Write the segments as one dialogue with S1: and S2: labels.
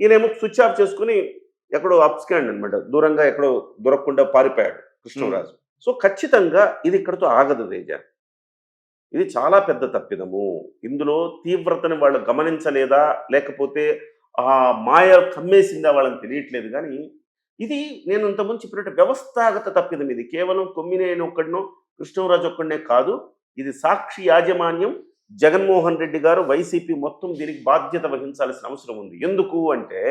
S1: ఈయనేమో switch off చేసుకుని ఎక్కడో అప్స్కాండ్ అనమాట దూరంగా ఎక్కడో దొరకకుండా పారిపోయాడు కృష్ణరాజు. సో ఖచ్చితంగా ఇది ఇక్కడతో ఆగదు తేజ. ఇది చాలా పెద్ద తప్పిదము. ఇందులో తీవ్రతని వాళ్ళు గమనించలేదా? లేకపోతే ఆ మాయ కమ్మేసిందా వాళ్ళని తెలియట్లేదు. కానీ ఇది నేను ఇంతకుముందు చెప్పినట్టు వ్యవస్థాగత తప్పిదం ఇది. కేవలం కొమ్మినేని ఒక్కడినో కృష్ణరాజు ఒక్కడనే కాదు. ఇది సాక్షి యాజమాన్యం జగన్మోహన్ రెడ్డి గారు వైసీపీ మొత్తం దీనికి బాధ్యత వహించాల్సిన అవసరం ఉంది. ఎందుకు అంటే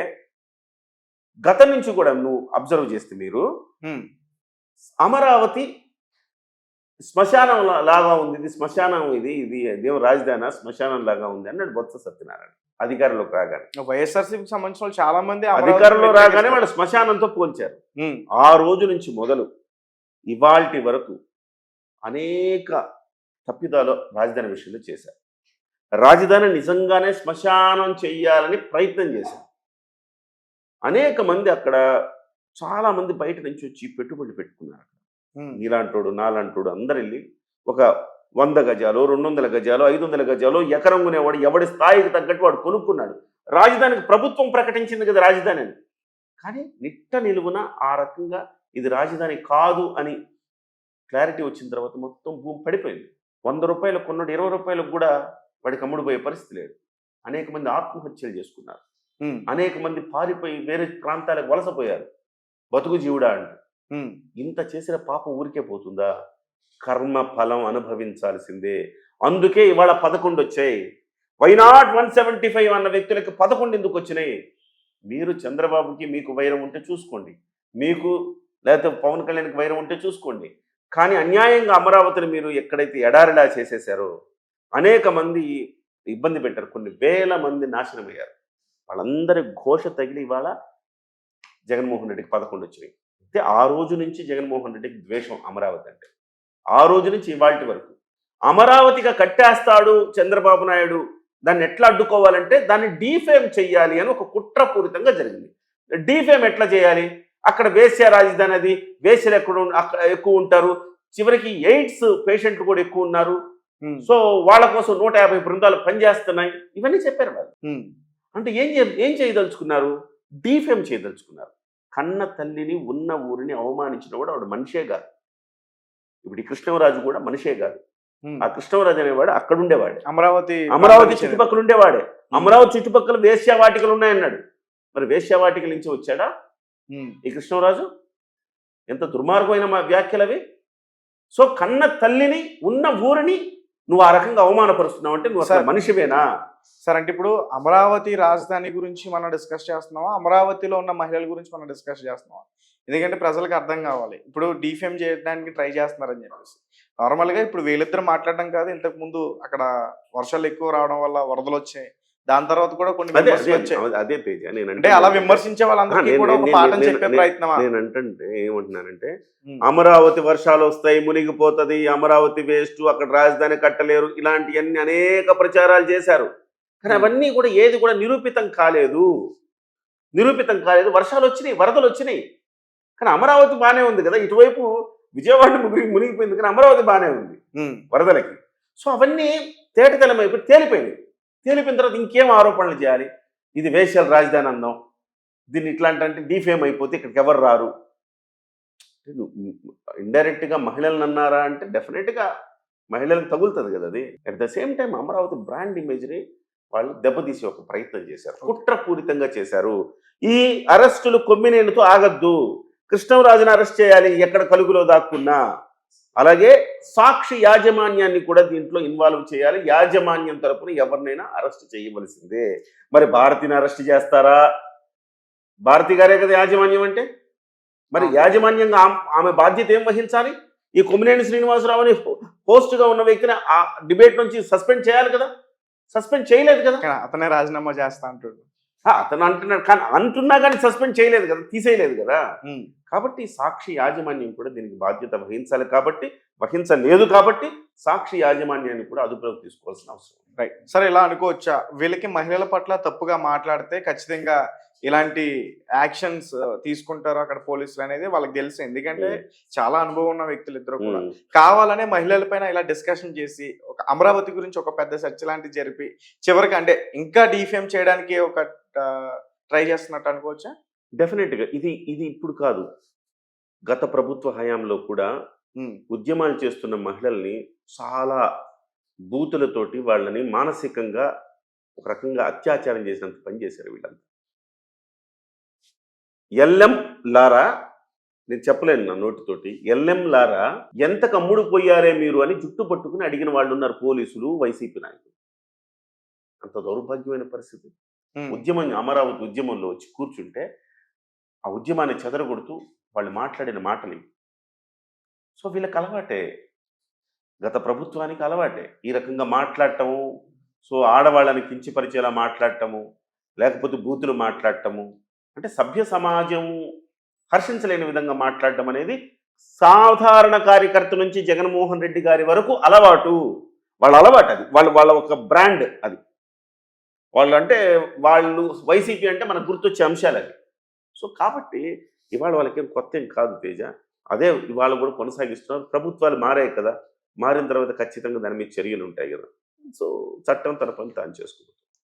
S1: గతం నుంచి కూడా నువ్వు అబ్జర్వ్ చేస్తే మీరు అమరావతి శ్మశానం లాగా ఉంది. ఇది శ్మశానం ఇది ఇది దేవ రాజధాని శ్మశానం లాగా ఉంది అన్నాడు బొత్స సత్యనారాయణ అధికారంలోకి రాగానే.
S2: వైఎస్ఆర్సీపీకి సంబంధించిన చాలా మంది
S1: అధికారంలో రాగానే. వాళ్ళు శ్మశానంతో పోల్చారు. ఆ రోజు నుంచి మొదలు ఇవాల్టి వరకు అనేక తప్పిదాలు రాజధాని విషయంలో చేశారు. రాజధాని నిజంగానే శ్మశానం చెయ్యాలని ప్రయత్నం చేశారు. అనేక మంది అక్కడ చాలా మంది బయట నుంచి వచ్చి పెట్టుబడి పెట్టుకున్నారు. నీలాంటోడు నాలాంటోడు అందరు వెళ్ళి ఒక వంద గజాలు రెండు వందల గజాలు ఐదు వందల గజాలు ఎకరం కొనేవాడు ఎవడి స్థాయికి తగ్గట్టు వాడు కొనుక్కున్నాడు. రాజధానికి ప్రభుత్వం ప్రకటించింది కదా రాజధాని అని. కానీ నిట్ట నిలువున ఆ రకంగా ఇది రాజధాని కాదు అని క్లారిటీ వచ్చిన తర్వాత మొత్తం భూమి పడిపోయింది. వంద రూపాయలు కొన్నాడు ఇరవై రూపాయలకు కూడా వాడికి అమ్ముడు పోయే పరిస్థితి లేదు. అనేక మంది ఆత్మహత్యలు చేసుకున్నారు. అనేక మంది పారిపోయి వేరే ప్రాంతాలకు వలసపోయారు. బతుకు జీవుడా అంటూ. ఇంత చేసిన పాపం ఊరికే పోతుందా? కర్మ ఫలం అనుభవించాల్సిందే. అందుకే ఇవాళ పదకొండు వచ్చాయి. వైనాట్ వన్ సెవెంటీ ఫైవ్ అన్న వ్యక్తులకు పదకొండు ఎందుకు వచ్చినాయి? మీరు చంద్రబాబుకి మీకు వైరం ఉంటే చూసుకోండి. మీకు లేకపోతే పవన్ కళ్యాణ్కి వైరం ఉంటే చూసుకోండి. కానీ అన్యాయంగా అమరావతిని మీరు ఎక్కడైతే ఎడారిలా చేసేసారో అనేక మంది ఇబ్బంది పెట్టారు. కొన్ని వేల మంది నాశనమయ్యారు. వాళ్ళందరి ఘోష తగిలి ఇవాళ జగన్మోహన్ రెడ్డికి పదకొండు వచ్చినాయి. అయితే ఆ రోజు నుంచి జగన్మోహన్ రెడ్డికి ద్వేషం అమరావతి అంటే. ఆ రోజు నుంచి ఇవాళ వరకు. అమరావతిగా కట్టేస్తాడు చంద్రబాబు నాయుడు. దాన్ని ఎట్లా అడ్డుకోవాలంటే దాన్ని డీఫేమ్ చెయ్యాలి అని ఒక కుట్రపూరితంగా జరిగింది. డీఫేమ్ ఎట్లా చేయాలి? అక్కడ వేశ్య రాజధాని అది. వేశ్యలు ఎక్కడ ఎక్కువ ఉంటారు. చివరికి ఎయిడ్స్ పేషెంట్లు కూడా ఎక్కువ ఉన్నారు. సో వాళ్ళ కోసం నూట యాభై బృందాలు పనిచేస్తున్నాయి. ఇవన్నీ చెప్పారు వాళ్ళు. అంటే ఏం చే- ఏం చేయదలుచుకున్నారు? డీఫేమ్ చేయదలుచుకున్నారు. కన్న తల్లిని ఉన్న ఊరిని అవమానించిన కూడా ఆవిడ మనిషే కాదు. ఇప్పుడు ఈ కృష్ణవరాజు కూడా మనిషే కాదు. ఆ కృష్ణవరాజు అనేవాడు అక్కడ ఉండేవాడే.
S2: అమరావతి
S1: అమరావతి చుట్టుపక్కల ఉండేవాడే. అమరావతి చుట్టుపక్కల వేశ్యావాటికలు ఉన్నాయన్నాడు. మరి వేశ్యావాటికల నుంచి వచ్చాడా? ఈ కృష్ణరాజు ఎంత దుర్మార్గమైన మా వ్యాఖ్యలు అవి సో కన్న తల్లిని ఉన్న ఊరిని నువ్వు ఆ రకంగా అవమానపరుస్తున్నావు అంటే నువ్వు అసలు
S2: సార్.
S1: మనిషివేనా?
S2: సార్ అంటే ఇప్పుడు అమరావతి రాజధాని గురించి మనం డిస్కస్ చేస్తున్నామా? అమరావతిలో ఉన్న మహిళల గురించి మనం డిస్కస్ చేస్తున్నామా? ఎందుకంటే ప్రజలకు అర్థం కావాలి. ఇప్పుడు డిఫేమ్ చేయడానికి ట్రై చేస్తున్నారని చెప్పేసి. నార్మల్గా ఇప్పుడు వీళ్ళిద్దరు మాట్లాడడం కాదు. ఇంతకు ముందు అక్కడ వర్షాలు ఎక్కువ రావడం వల్ల వరదలు వచ్చాయి. దాని తర్వాత కూడా కొన్ని
S1: అదే తేజ నేను
S2: అంటే అలా విమర్శించే వాళ్ళందరికీ
S1: నేను-
S2: కూడా ఒక
S1: నేను-
S2: పాఠం
S1: నేను-
S2: చెప్పే
S1: నేను-
S2: ప్రయత్నమా?
S1: నేను అంటే ఏమంటున్నానంటే అమరావతి వర్షాలు వస్తాయి మునిగిపోతది అమరావతి వేస్ట్ అక్కడ రాజధాని కట్టలేరు ఇలాంటివన్నీ అనేక ప్రచారాలు చేశారు. కానీ. అవన్నీ కూడా ఏది కూడా నిరూపితం కాలేదు. నిరూపితం కాలేదు. వర్షాలు వచ్చినాయి వరదలు వచ్చినాయి. కానీ అమరావతి బాగానే ఉంది కదా. ఇటువైపు విజయవాడ మునిగి మునిగిపోయింది కానీ అమరావతి బాగానే ఉంది వరదలకి. సో అవన్నీ తేటతెల్లమైపోయి తేలిపోయినాయి. తేలిపోయిన తర్వాత ఇంకేం ఆరోపణలు చేయాలి? ఇది వేశ్యల రాజధాని అందాం దీన్ని ఇట్లాంటి అంటే డీఫేమ్ అయిపోతే ఇక్కడికి ఎవరు రారు? ఇండైరెక్ట్గా మహిళలను అన్నారా అంటే డెఫినెట్గా మహిళలకు తగులుతుంది కదా అది. At the same time Amaravati brand ఇమేజ్ని వాళ్ళు దెబ్బతీసే ఒక ప్రయత్నం చేశారు. కుట్రపూరితంగా చేశారు. ఈ అరెస్టులు కొమ్మినేనితో ఆగద్దు. కృష్ణరాజును అరెస్ట్ చేయాలి. ఎక్కడ కలుగులో దాక్కున్నా. అలాగే సాక్షి యాజమాన్యాన్ని కూడా దీంట్లో ఇన్వాల్వ్ చేయాలి. యాజమాన్యం తరపున ఎవరినైనా అరెస్ట్ చేయవలసిందే. మరి భారతిని అరెస్ట్ చేస్తారా? భారతి గారే కదా యాజమాన్యం అంటే? మరి యాజమాన్యంగా ఆమ్- ఆమె బాధ్యత ఏం వహించాలి? ఈ కొమ్మినేని శ్రీనివాసరావుని పోస్ట్గా ఉన్న వ్యక్తిని ఆ డిబేట్ నుంచి సస్పెండ్ చేయాలి కదా? సస్పెండ్ చేయలేదు కదా?
S2: అతనే రాజీనామా చేస్తా
S1: ఆ, అతను అంటున్నాడు. కానీ అంటున్నా కానీ సస్పెండ్ చేయలేదు కదా? తీసేయలేదు కదా? కాబట్టి సాక్షి యాజమాన్యం కూడా దీనికి బాధ్యత వహించాలి కాబట్టి వహించలేదు కాబట్టి సాక్షి యాజమాన్యాన్ని కూడా అదుపులోకి తీసుకోవాల్సిన అవసరం.
S2: రైట్ సరే ఇలా అనుకోవచ్చా? వీళ్ళకి మహిళల పట్ల తప్పుగా మాట్లాడితే ఖచ్చితంగా ఇలాంటి యాక్షన్స్ తీసుకుంటారు అక్కడ పోలీసులు అనేది వాళ్ళకి తెలుసు. ఎందుకంటే చాలా అనుభవం ఉన్న వ్యక్తులు ఇద్దరు కూడా.
S1: ఉమ్.
S2: కావాలనే మహిళల పైన ఇలా డిస్కషన్ చేసి ఒక అమరావతి గురించి ఒక పెద్ద చర్చ లాంటిది జరిపి చివరికి అంటే ఇంకా డిఫేమ్ చేయడానికి ఒక ట్రై చేస్తున్నట్టు అనుకోవచ్చా?
S1: డెఫినెట్గా ఇది ఇది ఇప్పుడు కాదు. గత ప్రభుత్వ హయాంలో కూడా ఉద్యమాలు చేస్తున్న మహిళల్ని చాలా బూతులతోటి వాళ్ళని మానసికంగా ఒక రకంగా అత్యాచారం చేసినంత పని చేశారు వీళ్ళంతా. ఎల్ఎం లారా నేను చెప్పలేను నా నోటితోటి. ఎల్ఎం లారా ఎంత కమ్ముడు పోయారే మీరు అని జుట్టు పట్టుకుని అడిగిన వాళ్ళు ఉన్నారు పోలీసులు వైసీపీ నాయకులు. అంత దౌర్భాగ్యమైన పరిస్థితి. ఉద్యమం అమరావతి ఉద్యమంలో వచ్చి కూర్చుంటే ఆ ఉద్యమాన్ని చెదరగొడుతూ వాళ్ళు మాట్లాడిన మాటలు సో వీళ్ళకి అలవాటే. గత ప్రభుత్వానికి అలవాటే. ఈ రకంగా మాట్లాడటము సో ఆడవాళ్ళని కించపరిచేలా మాట్లాడటము లేకపోతే బూతులు మాట్లాడటము అంటే సభ్య సమాజం హర్షించలేని విధంగా మాట్లాడటం అనేది సాధారణ కార్యకర్త నుంచి జగన్మోహన్ రెడ్డి గారి వరకు అలవాటు. వాళ్ళ అలవాటు అది. వాళ్ళ వాళ్ళ ఒక బ్రాండ్ అది. వాళ్ళు అంటే వాళ్ళు వైసీపీ అంటే మనకు గుర్తొచ్చే అంశాలు అవి. సో కాబట్టి ఇవాళ వాళ్ళకేం కొత్త ఏం కాదు తేజ. అదే ఇవాళ కూడా కొనసాగిస్తున్నారు. ప్రభుత్వాలు మారాయి కదా. మారిన తర్వాత ఖచ్చితంగా దాని మీద చర్యలు ఉంటాయి కదా. సో చట్టం తన పని తాను చేసుకుంటుంది.